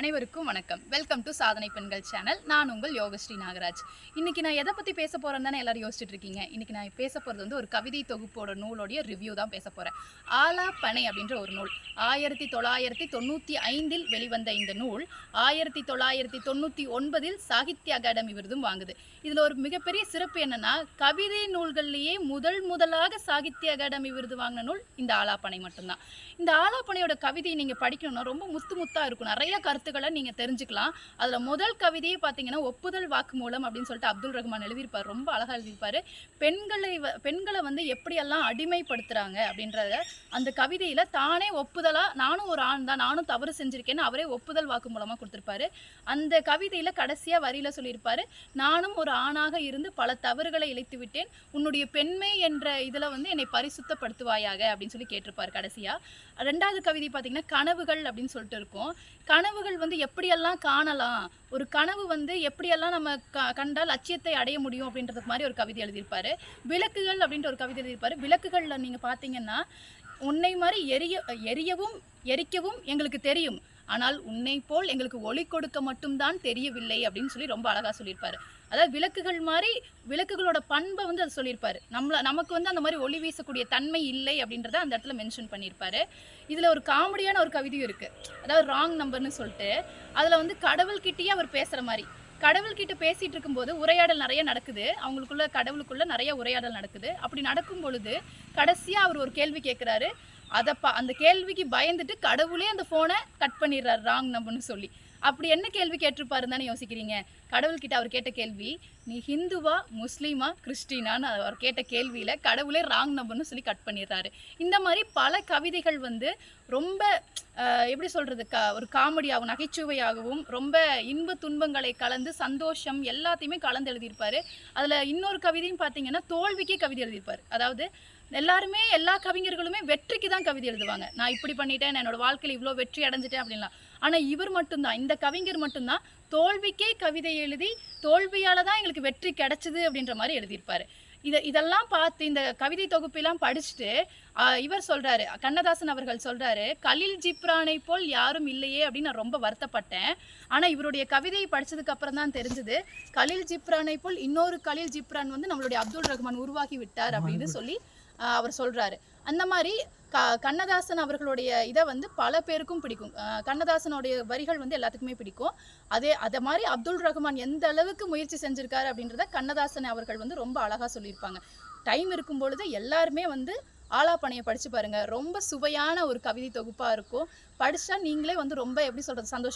அனைவருக்கும் வணக்கம். Welcome to சாதனை பெண்கள் சேனல் நான் உங்கள் யோகஸ்ரீ நாகராஜ். இன்னைக்கு நான் எதை பற்றி பேச போகிறேன்னு தானே எல்லாரும் யோசிச்சுட்டு இருக்கீங்க? இன்னைக்கு நான் பேச போகிறது வந்து ஒரு கவிதை தொகுப்போட நூலோடைய ரிவ்யூ தான் பேச போகிறேன் ஆலா பனை அப்படின்ற ஒரு நூல். ஆயிரத்தி தொள்ளாயிரத்தி தொண்ணூற்றி ஐந்தில் வெளிவந்த இந்த நூல் ஆயிரத்தி தொள்ளாயிரத்தி தொண்ணூற்றி ஒன்பதில் சாகித்ய அகாடமி விருதும் வாங்குது. இதில் ஒரு மிகப்பெரிய சிறப்பு என்னன்னா கவிதை நூல்கள்லேயே முதல் முதலாக சாகித்ய அகாடமி விருது வாங்கின நூல் இந்த ஆலாப்பனை மட்டும்தான். இந்த ஆலாப்பனையோட கவிதையை நீங்கள் படிக்கணும்னா ரொம்ப முத்து முத்தாக இருக்கும். நிறைய கருத்து கருத்துக்களை நீங்கள் தெரிஞ்சுக்கலாம். அதில் முதல் கவிதையே பார்த்தீங்கன்னா ஒப்புதல் வாக்குமூலம் அப்படின்னு சொல்லிட்டு அப்துல் ரஹ்மான் எழுதியிருப்பார். ரொம்ப அழகாக எழுதியிருப்பார். பெண்களை வ- பெண்களை வந்து எப்படியெல்லாம் அடிமைப்படுத்துகிறாங்க அப்படின்றத அந்த கவிதையில் தானே ஒப்புதலாக நானும் ஒரு ஆண் தான் நானும் தவறு செஞ்சுருக்கேன்னு அவரே ஒப்புதல் வாக்குமூலமாக கொடுத்துருப்பாரு. அந்த கவிதையில் கடைசியாக வரியில் சொல்லியிருப்பார் நானும் ஒரு ஆணாக இருந்து பல தவறுகளை இழைத்து விட்டேன். உன்னுடைய பெண்மை என்ற இதில் வந்து என்னை பரிசுத்தப்படுத்துவாயாக அப்படின்னு சொல்லி கேட்டிருப்பார் கடைசியாக ரெண்டாவது கவிதை பார்த்தீங்கன்னா கனவுகள் அப்படின்னு சொல்லிட்டு இருக்கும். கனவுகள் வந்து எப்படியெல்லாம் காணலாம்? ஒரு கனவு வந்து எப்படியெல்லாம் நம்ம க கண்டால் லட்சியத்தை அடைய முடியும் அப்படின்றதுக்கு மாதிரி ஒரு கவிதை எழுதியிருப்பாரு. விளக்குகள் அப்படின்ற ஒரு கவிதை எழுதியிருப்பாரு. விளக்குகளில் நீங்கள் பார்த்தீங்கன்னா உன்னை மாதிரி எரிய எரியவும் எரிக்கவும் எங்களுக்கு தெரியும். ஆனால் உன்னை போல் எங்களுக்கு ஒளி கொடுக்க மட்டும்தான் தெரியவில்லை அப்படின்னு சொல்லி ரொம்ப அழகாக சொல்லியிருப்பாரு. அதாவது விளக்குகள் மாதிரி விளக்குகளோட பண்பை வந்து அது சொல்லியிருப்பாரு. நம்மள நமக்கு வந்து அந்த மாதிரி ஒளி வீசக்கூடிய தன்மை இல்லை அப்படின்றத அந்த இடத்துல மென்ஷன் பண்ணியிருப்பாரு. இதில் ஒரு காமெடியான ஒரு கவிதையும் இருக்குது அதாவது ராங் நம்பர்னு சொல்லிட்டு அதில் வந்து கடவுள்கிட்டயே அவர் பேசுகிற மாதிரி. கடவுள்கிட்ட பேசிட்டு இருக்கும்போது உரையாடல் நிறைய நடக்குது. அவங்களுக்குள்ள கடவுளுக்குள்ள நிறைய உரையாடல் நடக்குது. அப்படி நடக்கும் பொழுது கடைசியாக அவர் ஒரு கேள்வி கேட்குறாரு அதை பா அந்த கேள்விக்கு பயந்துட்டு கடவுளே அந்த ஃபோனை கட் பண்ணிடுறாரு ராங் நம்பர்னு சொல்லி. அப்படி என்ன கேள்வி கேட்டிருப்பாருன்னு தானே யோசிக்கிறீங்க? கடவுள்கிட்ட அவர் கேட்ட கேள்வி நீ ஹிந்துவா முஸ்லீமா கிறிஸ்டினான்னு அவர் கேட்ட கேள்வியில் கடவுளே ராங் நம்பர்னு சொல்லி கட் பண்ணிடுறாரு. இந்த மாதிரி பல கவிதைகள் வந்து ரொம்ப எப்படி சொல்கிறது க ஒரு காமெடியாகவும் நகைச்சுவையாகவும் ரொம்ப இன்ப துன்பங்களை கலந்து சந்தோஷம் எல்லாத்தையுமே கலந்து எழுதியிருப்பார். அதில் இன்னொரு கவிதையும் பார்த்தீங்கன்னா தோல்விக்கே கவிதை எழுதியிருப்பார். அதாவது எல்லாருமே எல்லா கவிஞர்களுமே வெற்றிக்கு தான் கவிதை எழுதுவாங்க. நான் இப்படி பண்ணிட்டேன் என்னோட வாழ்க்கையில் இவ்வளோ வெற்றி அடைஞ்சிட்டேன் அப்படின்லாம். ஆனால் இவர் மட்டும்தான் இந்த கவிஞர் மட்டும்தான் தோல்விக்கே கவிதை எழுதி தோல்வியால் தான் எங்களுக்கு வெற்றி கிடைச்சது அப்படின்ற மாதிரி எழுதியிருப்பாரு. இதை இதெல்லாம் பார்த்து இந்த கவிதை தொகுப்பெல்லாம் படிச்சுட்டு இவர் சொல்றாரு கண்ணதாசன் அவர்கள் சொல்றாரு கலில் ஜிப்ரானை போல் யாரும் இல்லையே அப்படின்னு நான் ரொம்ப வருத்தப்பட்டேன். ஆனா இவருடைய கவிதையை படிச்சதுக்கு அப்புறம் தான் தெரிஞ்சது கலில் ஜிப்ரானை போல் இன்னொரு கலில் ஜிப்ரான் வந்து நம்மளுடைய அப்துல் ரஹ்மான் உருவாக்கி விட்டார் அப்படின்னு சொல்லி அவர் சொல்றாரு. அந்த மாதிரி க கண்ணதாசன் அவர்களுடைய இதை வந்து பல பேருக்கும் பிடிக்கும். கண்ணதாசனுடைய வரிகள் வந்து எல்லாத்துக்குமே பிடிக்கும். அதே அதை மாதிரி அப்துல் ரஹ்மான் எந்த அளவுக்கு முயற்சி செஞ்சிருக்காரு அப்படின்றத கண்ணதாசன் அவர்கள் வந்து ரொம்ப அழகா சொல்லியிருப்பாங்க. டைம் இருக்கும் பொழுது எல்லாருமே வந்து ஆலாப்பனையை படிச்சு பாருங்க. ரொம்ப சுவையான ஒரு கவிதை தொகுப்பாக இருக்கும். படிச்சா நீங்களே வந்து ரொம்ப எப்படி சொல்றது சந்தோஷம்